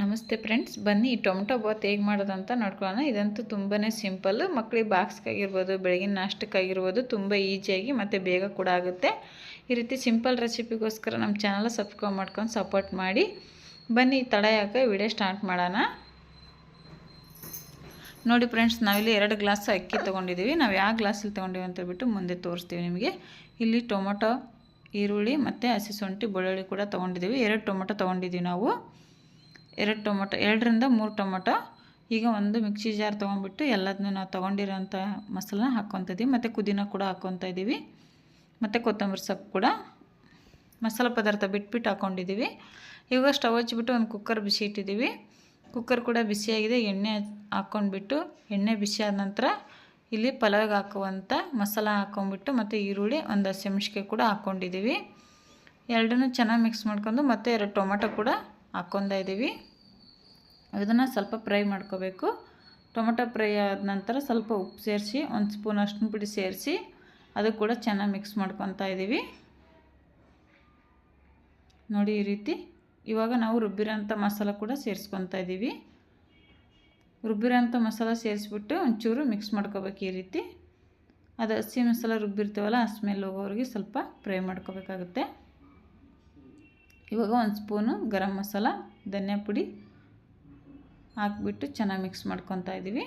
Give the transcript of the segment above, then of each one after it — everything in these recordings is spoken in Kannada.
ನಮಸ್ತೆ ಫ್ರೆಂಡ್ಸ್, ಬನ್ನಿ ಈ ಟೊಮೊಟೊ ಬಾತ್ ಹೇಗೆ ಮಾಡೋದಂತ ನೋಡ್ಕೊಳ್ಳೋಣ. ಇದಂತೂ ತುಂಬಾ ಸಿಂಪಲ್ ಮಕ್ಕಳಿಗೆ ಬಾಕ್ಸ್ಗಾಗಿರ್ಬೋದು, ಬೆಳಗಿನ ನಾಷ್ಟಕ್ಕಾಗಿರ್ಬೋದು ತುಂಬ ಈಸಿಯಾಗಿ ಮತ್ತು ಬೇಗ ಕೂಡ ಆಗುತ್ತೆ. ಈ ರೀತಿ ಸಿಂಪಲ್ ರೆಸಿಪಿಗೋಸ್ಕರ ನಮ್ಮ ಚಾನಲ್ ಸಬ್ಸ್ಕ್ರೈಬ್ ಮಾಡ್ಕೊಂಡು ಸಪೋರ್ಟ್ ಮಾಡಿ. ಬನ್ನಿ ತಡ ಯಾಕೆ ವಿಡಿಯೋ ಸ್ಟಾರ್ಟ್ ಮಾಡೋಣ. ನೋಡಿ ಫ್ರೆಂಡ್ಸ್, ನಾವಿಲ್ಲಿ ಎರಡು ಗ್ಲಾಸ್ ಅಕ್ಕಿ ತೊಗೊಂಡಿದ್ದೀವಿ ನಾವು ಯಾವ ಗ್ಲಾಸಲ್ಲಿ ತೊಗೊಂಡಿವಿ ಅಂತ ಹೇಳ್ಬಿಟ್ಟು ಮುಂದೆ ತೋರಿಸ್ತೀವಿ ನಿಮಗೆ. ಇಲ್ಲಿ ಟೊಮೊಟೊ, ಈರುಳ್ಳಿ ಮತ್ತು ಹಸಿ ಶುಂಠಿ, ಬೆಳ್ಳುಳ್ಳಿ ಕೂಡ ತೊಗೊಂಡಿದ್ದೀವಿ ಎರಡು ಟೊಮೊಟೊ ತೊಗೊಂಡಿದ್ದೀವಿ ನಾವು. ಎರಡು ಟೊಮೊಟೊ, ಎರಡರಿಂದ ಮೂರು ಟೊಮೊಟೊ. ಈಗ ಒಂದು ಮಿಕ್ಸಿ ಜಾರ್ ತೊಗೊಂಡ್ಬಿಟ್ಟು ಎಲ್ಲದನ್ನೂ ನಾವು ತೊಗೊಂಡಿರೋಂಥ ಮಸಾಲನ ಹಾಕ್ಕೊತಿದ್ದೀವಿ ಮತ್ತು ಕುದಿನ ಕೂಡ ಹಾಕ್ಕೊತಾ ಇದ್ದೀವಿ ಮತ್ತು ಕೊತ್ತಂಬರಿ ಸೊಪ್ಪು ಕೂಡ ಮಸಾಲೆ ಪದಾರ್ಥ ಬಿಟ್ಬಿಟ್ಟು ಹಾಕ್ಕೊಂಡಿದ್ದೀವಿ ಇವಾಗ ಸ್ಟವ್ ಹಚ್ಚಿಬಿಟ್ಟು ಒಂದು ಕುಕ್ಕರ್ ಬಿಸಿ ಇಟ್ಟಿದ್ದೀವಿ ಕುಕ್ಕರ್ ಕೂಡ ಬಿಸಿಯಾಗಿದೆ. ಎಣ್ಣೆ ಹಾಕ್ಕೊಂಡ್ಬಿಟ್ಟು ಎಣ್ಣೆ ಬಿಸಿ ಆದ ನಂತರ ಇಲ್ಲಿ ಪಲಾವ್ಗೆ ಹಾಕುವಂಥ ಮಸಾಲ ಹಾಕ್ಕೊಂಡ್ಬಿಟ್ಟು ಮತ್ತು ಈರುಳ್ಳಿ ಒಂದು ಹಸಿಮೆಣ್ಸಿಗೆ ಕೂಡ ಹಾಕ್ಕೊಂಡಿದ್ದೀವಿ ಎರಡನ್ನೂ ಚೆನ್ನಾಗಿ ಮಿಕ್ಸ್ ಮಾಡ್ಕೊಂಡು ಮತ್ತು ಎರಡು ಟೊಮೆಟೊ ಕೂಡ ಹಾಕ್ಕೊಂತ ಇದ್ದೀವಿ. ಇದನ್ನು ಸ್ವಲ್ಪ ಫ್ರೈ ಮಾಡ್ಕೋಬೇಕು. ಟೊಮೆಟೊ ಫ್ರೈ ಆದ ನಂತರ ಸ್ವಲ್ಪ ಉಪ್ಪು ಸೇರಿಸಿ, ಒಂದು ಸ್ಪೂನ್ ಅಷ್ಟು ಪುಡಿ ಸೇರಿಸಿ, ಅದು ಕೂಡ ಚೆನ್ನಾಗಿ ಮಿಕ್ಸ್ ಮಾಡ್ಕೊತಾ ಇದ್ದೀವಿ. ನೋಡಿ ಈ ರೀತಿ. ಇವಾಗ ನಾವು ರುಬ್ಬಿರೋಂಥ ಮಸಾಲ ಕೂಡ ಸೇರಿಸ್ಕೊತಾ ಇದ್ದೀವಿ. ರುಬ್ಬಿರೋಂಥ ಮಸಾಲ ಸೇರಿಸ್ಬಿಟ್ಟು ಒಂಚೂರು ಮಿಕ್ಸ್ ಮಾಡ್ಕೋಬೇಕು ಈ ರೀತಿ. ಅದು ಹಸಿ ಮಸಾಲ ರುಬ್ಬಿರ್ತೀವಲ್ಲ, ಆ ಸ್ಮೆಲ್ ಹೋಗೋರಿಗೆ ಸ್ವಲ್ಪ ಫ್ರೈ ಮಾಡ್ಕೋಬೇಕಾಗುತ್ತೆ. ಇವಾಗ ಒಂದು ಸ್ಪೂನು ಗರಂ ಮಸಾಲ, ಧನಿಯಾ ಪುಡಿ ಹಾಕ್ಬಿಟ್ಟು ಚೆನ್ನಾಗಿ ಮಿಕ್ಸ್ ಮಾಡ್ಕೊತಾ ಇದ್ದೀವಿ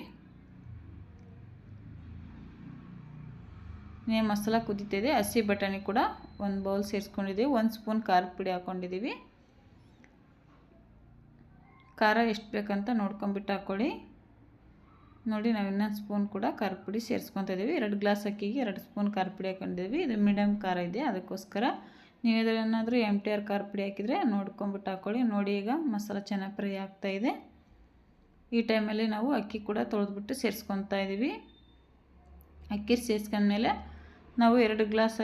ನೇ ಮಸಾಲ ಕುದೀತಿದೆ ಹಸಿ ಬಟಾಣಿ ಕೂಡ ಒಂದು ಬೌಲ್ ಸೇರಿಸ್ಕೊಂಡಿದ್ದೀವಿ ಒಂದು ಸ್ಪೂನ್ ಖಾರದ ಪುಡಿ ಹಾಕ್ಕೊಂಡಿದ್ದೀವಿ ಖಾರ ಎಷ್ಟು ಬೇಕಂತ ನೋಡ್ಕೊಂಬಿಟ್ಟು ಹಾಕ್ಕೊಳ್ಳಿ ನೋಡಿ, ನಾವು ಇನ್ನೊಂದು ಸ್ಪೂನ್ ಕೂಡ ಖಾರದ ಪುಡಿ ಸೇರಿಸ್ಕೊತಾ ಇದ್ದೀವಿ ಎರಡು ಗ್ಲಾಸ್ ಅಕ್ಕಿಗೆ ಎರಡು ಸ್ಪೂನ್ ಖಾರ ಪುಡಿ ಹಾಕೊಂಡಿದ್ದೀವಿ ಇದು ಮೀಡಿಯಮ್ ಖಾರ ಇದೆ, ಅದಕ್ಕೋಸ್ಕರ ನೀವು ಏನಾದರೂ ಎಂ ಟಿ ಆರ್ ಖಾರ ಪುಡಿ ಹಾಕಿದರೆ ನೋಡ್ಕೊಂಬಿಟ್ಟು ಹಾಕ್ಕೊಳ್ಳಿ ನೋಡಿ ಈಗ ಮಸಾಲ ಚೆನ್ನಾಗಿ ಫ್ರೈ ಆಗ್ತಾಯಿದೆ ಈ ಟೈಮಲ್ಲಿ ನಾವು ಅಕ್ಕಿ ಕೂಡ ತೊಳೆದ್ಬಿಟ್ಟು ಸೇರಿಸ್ಕೊತಾ ಇದ್ದೀವಿ ಅಕ್ಕಿ ಸೇರಿಸ್ಕೊಂಡ್ಮೇಲೆ ನಾವು ಎರಡು ಗ್ಲಾಸ್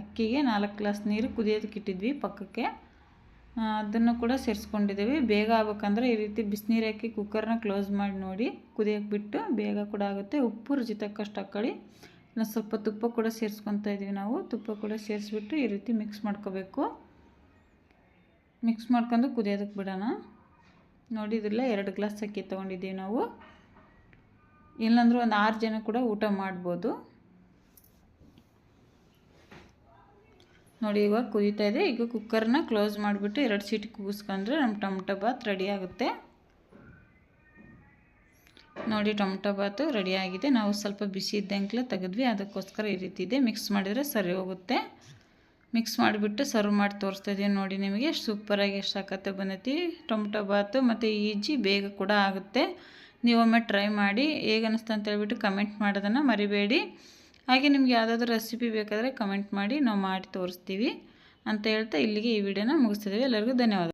ಅಕ್ಕಿಗೆ ನಾಲ್ಕು ಗ್ಲಾಸ್ ನೀರು ಕುದಿಯೋದಕ್ಕೆ ಇಟ್ಟಿದ್ವಿ ಪಕ್ಕಕ್ಕೆ. ಅದನ್ನು ಕೂಡ ಸೇರಿಸ್ಕೊಂಡಿದ್ದೀವಿ ಬೇಗ ಆಗ್ಬೇಕಂದ್ರೆ ಈ ರೀತಿ ಬಿಸಿನೀರು ಹಾಕಿ ಕುಕ್ಕರ್ನ ಕ್ಲೋಸ್ ಮಾಡಿ ನೋಡಿ. ಕುದಿಯೋಕ್ಕೆ ಬಿಟ್ಟು ಬೇಗ ಕೂಡ ಆಗುತ್ತೆ. ಉಪ್ಪು ರುಚಿ ತಕ್ಕಷ್ಟು ಹಾಕ್ಕೊಳ್ಳಿ ಇನ್ನು ಸ್ವಲ್ಪ ತುಪ್ಪ ಕೂಡ ಸೇರಿಸ್ಕೊತಾ ಇದ್ದೀವಿ ನಾವು. ತುಪ್ಪ ಕೂಡ ಸೇರಿಸ್ಬಿಟ್ಟು ಈ ರೀತಿ ಮಿಕ್ಸ್ ಮಾಡ್ಕೋಬೇಕು. ಮಿಕ್ಸ್ ಮಾಡ್ಕೊಂಡು ಕುದಿಯೋದಕ್ಕೆ ಬಿಡೋಣ. ನೋಡಿದ್ರಲ್ಲ ಎರಡು ಗ್ಲಾಸ್ ಅಕ್ಕಿ ತೊಗೊಂಡಿದ್ದೀವಿ ನಾವು. ಇಲ್ಲಾಂದ್ರೂ ಒಂದು ಆರು ಜನ ಕೂಡ ಊಟ ಮಾಡ್ಬೋದು. ನೋಡಿ, ಇವಾಗ ಕುದೀತಾ ಇದೆ. ಈಗ ಕುಕ್ಕರ್ನ ಕ್ಲೋಸ್ ಮಾಡಿಬಿಟ್ಟು ಎರಡು ಸೀಟಿ ಕೂಗಿಸ್ಕೊಂಡ್ರೆ ನಮ್ಮ ಟೊಮಟೊ ಬಾತ್ ರೆಡಿ ಆಗುತ್ತೆ. ನೋಡಿ ಟೊಮೊಟೊ ಬಾತು ರೆಡಿಯಾಗಿದೆ ನಾವು ಸ್ವಲ್ಪ ಬಿಸಿ ಇದ್ದಂಗೆ ತೆಗೆದ್ವಿ. ಅದಕ್ಕೋಸ್ಕರ ಈ ರೀತಿ ಇದೆ. ಮಿಕ್ಸ್ ಮಾಡಿದರೆ ಸರಿ ಹೋಗುತ್ತೆ. ಮಿಕ್ಸ್ ಮಾಡಿಬಿಟ್ಟು ಸರ್ವ್ ಮಾಡಿ ತೋರಿಸ್ತಾ ನೋಡಿ ನಿಮಗೆ. ಸೂಪರಾಗಿ ಎಷ್ಟು ಸಾಕತ್ತೆ ಬಂದೈತಿ. ಟೊಮೊಟೊ ಬಾತು ಮತ್ತು ಈಜಿ ಬೇಗ ಕೂಡ ಆಗುತ್ತೆ. ನೀವೊಮ್ಮೆ ಟ್ರೈ ಮಾಡಿ ಹೇಗೆ ಅನ್ನಿಸ್ತು ಅಂತ ಹೇಳ್ಬಿಟ್ಟು ಕಮೆಂಟ್ ಮಾಡೋದನ್ನು ಮರಿಬೇಡಿ. ಹಾಗೆ ನಿಮ್ಗೆ ಯಾವುದಾದ್ರೂ ರೆಸಿಪಿ ಬೇಕಾದರೆ ಕಮೆಂಟ್ ಮಾಡಿ ನಾವು ಮಾಡಿ ತೋರಿಸ್ತೀವಿ. ಅಂತ ಹೇಳ್ತಾ ಇಲ್ಲಿಗೆ ಈ ವಿಡಿಯೋನ ಮುಗಿಸ್ತಿದ್ದೀವಿ ಎಲ್ಲರಿಗೂ ಧನ್ಯವಾದ.